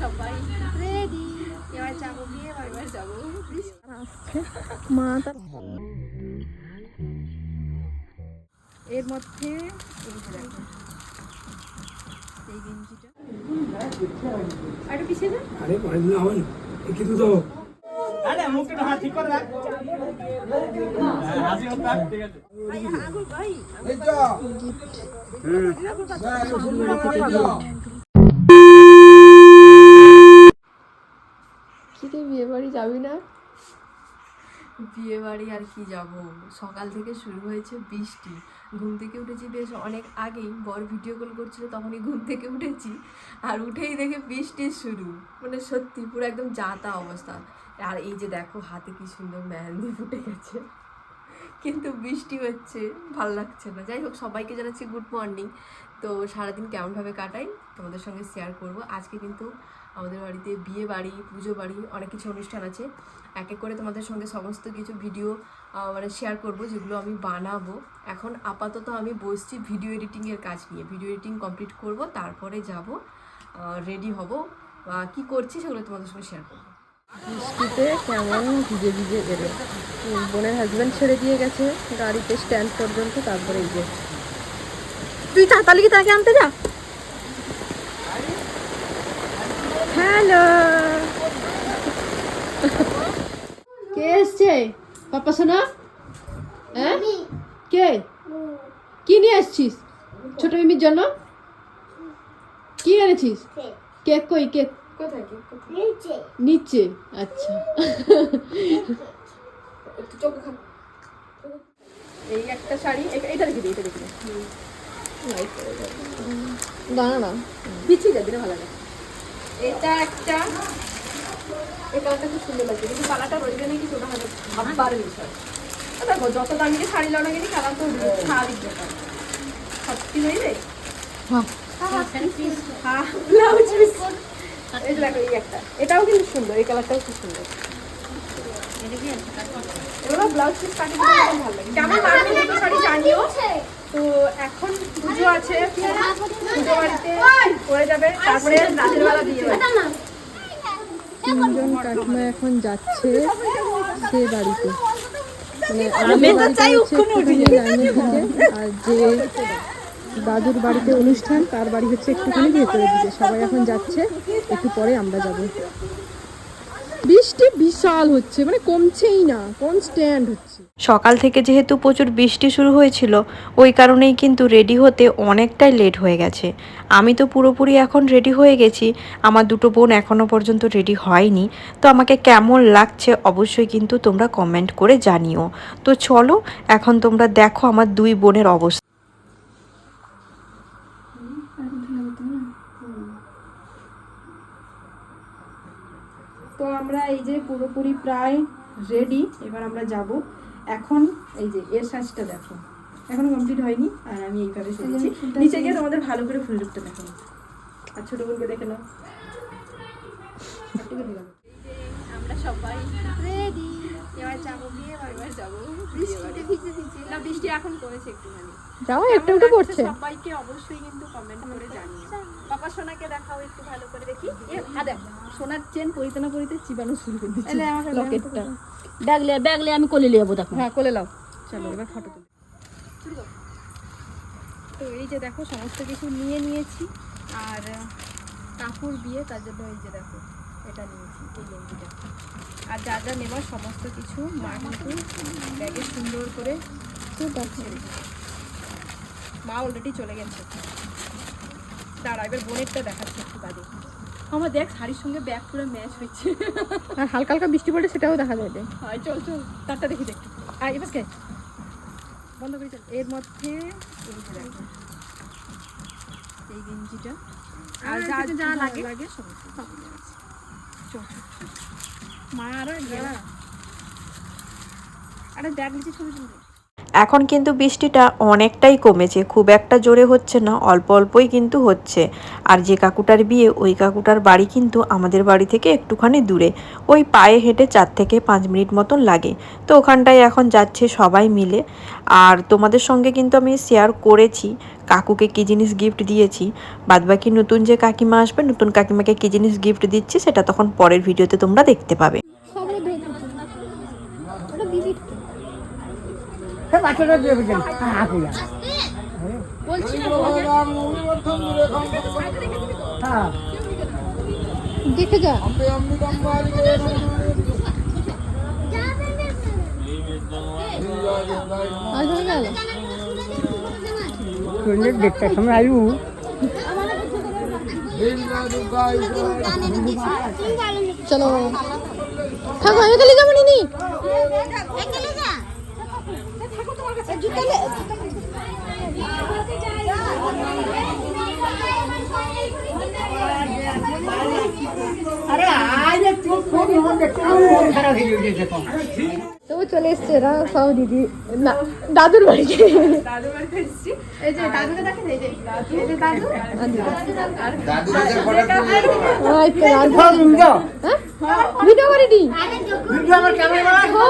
সবাই। রেডি এবার যাব বিয়ে বাড়ি যাব। মা এর মধ্যে এই যে দেখো এই গেঞ্জিটা। আর পিছিয়ে দেন আরে পাঁচ না হন কিন্তু তো আরে মুখটা একটু ঠিক করে রাখ। হাসি ঠিক আছে। রে বিয়ে বাড়ি যাবি না? বিয়ে বাড়ি আর কি যাব? সকাল থেকে শুরু হয়েছে বৃষ্টি। ঘুম থেকে উঠেছি বেশ অনেক আগেই। বর ভিডিও কল করছিল, তখনই ঘুম থেকে উঠেছি। আর উঠেই দেখে বৃষ্টি শুরু। মানে সত্যি পুরো একদম যাতা অবস্থা। আর এই যে দেখো, হাতে কি সুন্দর মেহেন্দি ফুটে গেছে। কিন্তু বৃষ্টি হচ্ছে, ভালো লাগছে না। যাই হোক, সবাইকে জানাচ্ছি গুড মর্নিং তো সারাদিন কেমনভাবে কাটাই, তোমাদের সঙ্গে শেয়ার করব। আজকে কিন্তু আমাদের বাড়িতে বিয়ে বাড়ি পুজো বাড়ি অনেক কিছু অনুষ্ঠান আছে। এক এক করে তোমাদের সঙ্গে সমস্ত কিছু ভিডিও মানে শেয়ার করব যেগুলো আমি বানাবো। এখন আপাতত আমি বসছি ভিডিও এডিটিংয়ের কাজ নিয়ে। ভিডিও এডিটিং কমপ্লিট করব তারপরে যাব রেডি হব কী করছি সেগুলো তোমাদের সঙ্গে শেয়ার করব। বৃষ্টিতে কেমন ভিজে ভিজে উম, বোনের হাজব্যান্ড ছেড়ে দিয়ে গেছে গাড়িতে স্ট্যান্ড পর্যন্ত তারপরে এই যে। তুই তাড়াতাড়ি তাকে আনতে যা? হ্যালো। কে এসছে? পাপা সোনা? হ্যাঁ? কে? কি নিয়ে এসছিস? ছোট মিমির জন্য? কি এনেছিস? কেক কই কেক? কোথায় নিচে। আচ্ছা। এই একটা শাড়ি এ- এটা রেখে দিই এটা রেখে দিই দাঁড়া না। পিছিয়ে যাবে না ভালো লাগে। এটা একটা এই কালারটা খুব সুন্দর লাগছে। কিন্তু কালারটা রইবে নাকি ওটা হয়তো ভাববার বিষয় দেখো যত দামি দিয়ে শাড়ি লাও না কেন কালার তো শাড়ি ব্যাপার। কি রইবে এটাও কিন্তু সুন্দর এই কালারটাও খুব সুন্দর। এগুলো ব্লাউজ পিস কাটিং ভালো লাগে। শাড়ি জানিও? তো এখন আছে পুজো বাড়িতে করে যাবে তারপরে রাতের বেলা বিয়ে বাড়ি। তিনজন কাকিমা এখন যাচ্ছে সে বাড়িতে। মানে আর যে দাদুর বাড়িতে অনুষ্ঠান তার বাড়ি হচ্ছে একটুখানি ভেতরের দিকে। সবাই এখন যাচ্ছে একটু পরে আমরা যাব। বৃষ্টি বিশাল হচ্ছে মানে কমছেই না কনস্ট্যান্ট হচ্ছে। সকাল থেকে যেহেতু প্রচুর বৃষ্টি শুরু হয়েছিল, ওই কারণেই কিন্তু রেডি হতে অনেকটাই লেট হয়ে গেছে। আমি তো পুরোপুরি এখন রেডি হয়ে গেছি, আমার দুটো বোন এখনও পর্যন্ত রেডি হয়নি, তো আমাকে কেমন লাগছে অবশ্যই কিন্তু তোমরা কমেন্ট করে জানিও। তো চলো, এখন তোমরা দেখো আমার দুই বোনের অবস্থা তো আমরা এই যে পুরোপুরি প্রায় রেডি এবার আমরা যাব। এখন এই যে এর সাজটা দেখো। এখনও কমপ্লিট হয়নি আর আমি এইভাবে সেজেছি নিচে গিয়ে তোমাদের ভালো করে ফুল লুকটা দেখো আর ছোট বোনকে দেখে নাও। আমরা সবাই রেডি এবার যাব বিয়ে বাড়ি এবার যাব। বৃষ্টিতে ভিজে ভিজে। না বৃষ্টি এখন কমেছে একটুখানি। যাও একটু একটু পড়ছে। সবাইকে অবশ্যই কিন্তু কমেন্ট করে জানিও। পাপা সোনাকে দেখাও একটু ভালো করে দেখি। সোনার চেন পরিতে না পরিতে চিবানো শুরু করে দিচ্ছে লকেটটা ব্যাগলে ব্যাগলে আমি কোলে লিয়ে যাব দেখো। হ্যাঁ কোলে লাও চলো এবার ফটো তুলি। তো এই যে দেখো সমস্ত কিছু নিয়ে নিয়েছি। আর কাকুর বিয়ে তার জন্য এই যে দেখো এটা নিয়েছি এই গেঞ্জিটা। আর যা যা নেবার সমস্ত কিছু মা কিন্তু ব্যাগে সুন্দর করে মা অলরেডি চলে গেছে। দাঁড়া এবার বোনেরটা দেখাচ্ছে একটু কাজে আমার দেখ শাড়ির সঙ্গে ব্যাগ পুরো ম্যাচ হচ্ছে আর হালকা হালকা বৃষ্টি পড়লে সেটাও দেখা যাবে হয় চল চল তারটা দেখি দেখ। আর এবার কে? বন্ধ করে চল। এর মধ্যে এই গেঞ্জিটা। আর যা যা লাগে লাগে সমস্ত চল মা আরও আরে ব্যাগ নিচে ছবি তুলবে। এখন কিন্তু বৃষ্টিটা অনেকটাই কমেছে, খুব একটা জোরে হচ্ছে না, অল্প অল্পই কিন্তু হচ্ছে। আর যে কাকুটার বিয়ে, ওই কাকুটার বাড়ি কিন্তু আমাদের বাড়ি থেকে একটুখানি দূরে। ওই পায়ে হেঁটে চার থেকে পাঁচ মিনিট মতন লাগে। তো ওখানটায় এখন যাচ্ছে সবাই মিলে। আর তোমাদের সঙ্গে কিন্তু আমি শেয়ার করেছি, কাকুকে কী জিনিস গিফট দিয়েছি। বাদবাকি নতুন যে কাকিমা আসবে, নতুন কাকিমাকে কী জিনিস গিফট দিচ্ছি, সেটা তখন পরের ভিডিওতে তোমরা দেখতে পাবে। দেখে যা আজ হয়ে। গেল দেখতে সময় আয়ু। চলো। থাকো আমি তাহলে যাব নিনি আরে আজ একটু ফোন দেখতে খারাপ হয়ে গেছে তো। চলে এসছে এরা সব দিদি না দাদুর বাড়িতে। দাদুর বাড়িতে এসেছি। এই যে দাদুকে দেখেন এই যে এই যে দাদু দাদু হ্যাঁ ভিডিও করে দি ভিডিও আমার ক্যামেরা ও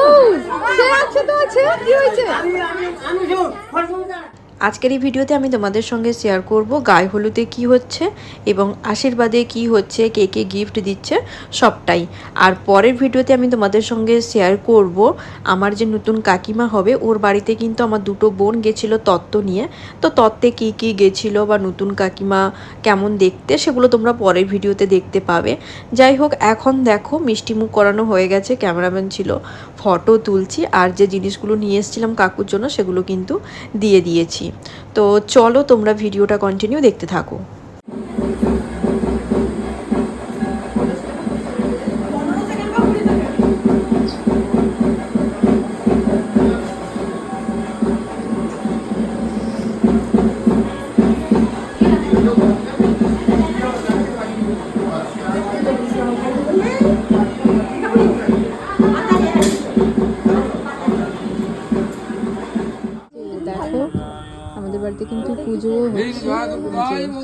সে আছে তো আছে কি হয়েছে আমি আমি শুন ফোন আজকের এই ভিডিওতে আমি তোমাদের সঙ্গে শেয়ার করব গায়ে হলুদে কি হচ্ছে এবং আশীর্বাদে কি হচ্ছে, কে কে গিফট দিচ্ছে, সবটাই। আর পরের ভিডিওতে আমি তোমাদের সঙ্গে শেয়ার করব আমার যে নতুন কাকিমা হবে, ওর বাড়িতে কিন্তু আমার দুটো বোন গেছিল তত্ত্ব নিয়ে। তো তত্ত্বে কি কি গেছিল বা নতুন কাকিমা কেমন দেখতে সেগুলো তোমরা পরের ভিডিওতে দেখতে পাবে। যাই হোক, এখন দেখো মিষ্টি মুখ করানো হয়ে গেছে, ক্যামেরাম্যান ছিল। ফটো তুলছি, আর যে জিনিসগুলো নিয়ে এসেছিলাম কাকুর জন্য সেগুলো কিন্তু দিয়ে দিয়েছি। তো চলো তোমরা ভিডিওটা কন্টিনিউ দেখতে থাকো।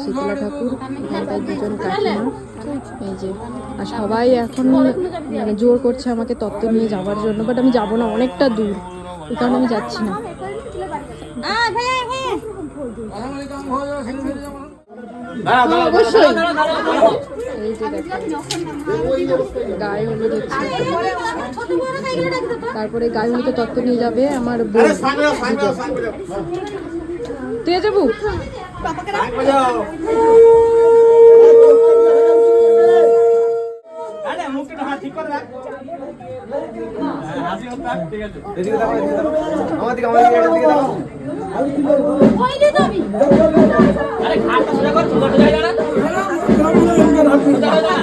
শীতলা ঠাকুর এখানটায় দুজন কাকিমা। এই যে আর সবাই এখন মানে জোর করছে আমাকে তত্ত্ব নিয়ে যাওয়ার জন্য বাট আমি যাব না অনেকটা দূর। এই কারণে আমি যাচ্ছি না। অবশ্যই। এই যে গায়ে হলুদ হচ্ছে। তারপরে গায়ে হলুদে তত্ত্ব নিয়ে যাবে আমার বোন তুই যাব? আরে মুখটা হাত ঠিক করে রাখ হাসি হতো ঠিক আছে আরে খাটটা সোজা কর সোজা সোজা যা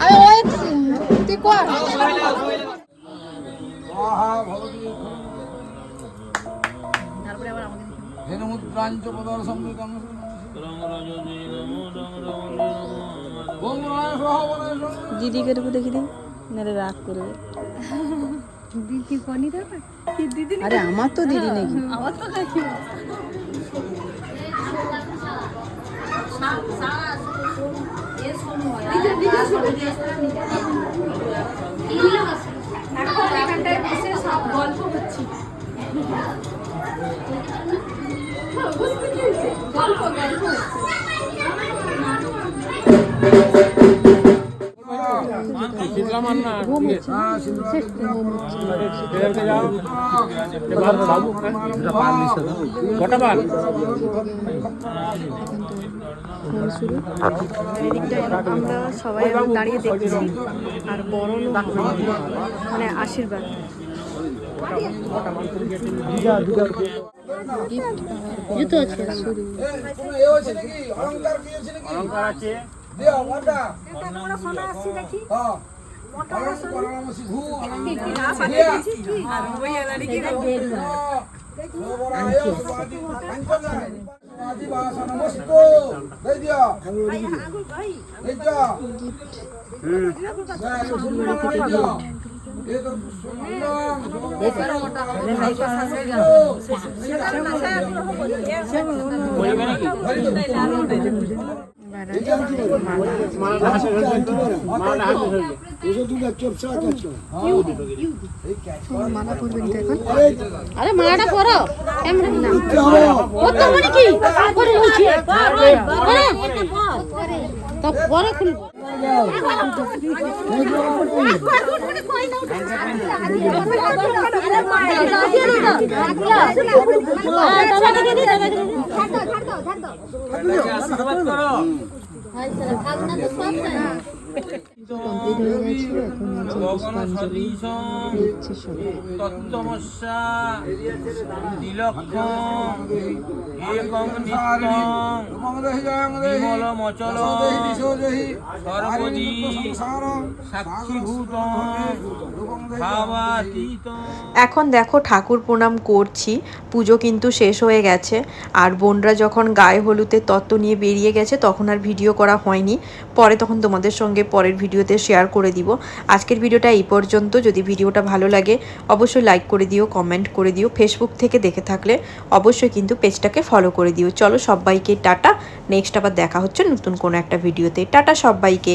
আরে ওই তুই কর। দিদিকে দেবো দেখি দিন। নাহলে রাগ করবে। দিদি কনি কি দিদি আরে আমার তো দিদি নাকি? আমার তো বসে সব গল্প হচ্ছে বুঝতে কি হয়েছে? আমরা সবাই দাঁড়িয়ে দেখছি আর বড় মানে আশীর্বাদ। জুতো আছে। আছে আর ওই এলারি কি আরে পরো কত মানে কি? পরে বলছি তা পরে খুলবো আশীর্বাদ করো। কমপ্লিট হয়ে গেছে এখন হচ্ছে পুষ্পাঞ্জলি দিচ্ছে সবাই। তত্ত্বমস্যা তিলক্ষম একং নিত্যং বিমলমচল সর্বদি সাক্ষীভূতং এখন দেখো ঠাকুর প্রণাম করছি পুজো কিন্তু শেষ হয়ে গেছে আর বোনরা যখন গায়ে হলুদের তত্ত্ব নিয়ে বেরিয়ে গেছে তখন আর ভিডিও করা হয়নি। পরে তখন তোমাদের সঙ্গে পরের ভিডিওতে শেয়ার করে দিব। আজকের ভিডিওটা এই পর্যন্ত। যদি ভিডিওটা ভালো লাগে, অবশ্যই লাইক করে দিও কমেন্ট করে দিও। ফেসবুক থেকে দেখে থাকলে অবশ্যই কিন্তু পেজটাকে ফলো করে দিও। চলো সবাইকে টাটা। নেক্সট আবার দেখা হচ্ছে নতুন কোনো একটা ভিডিওতে। টাটা সবাইকে।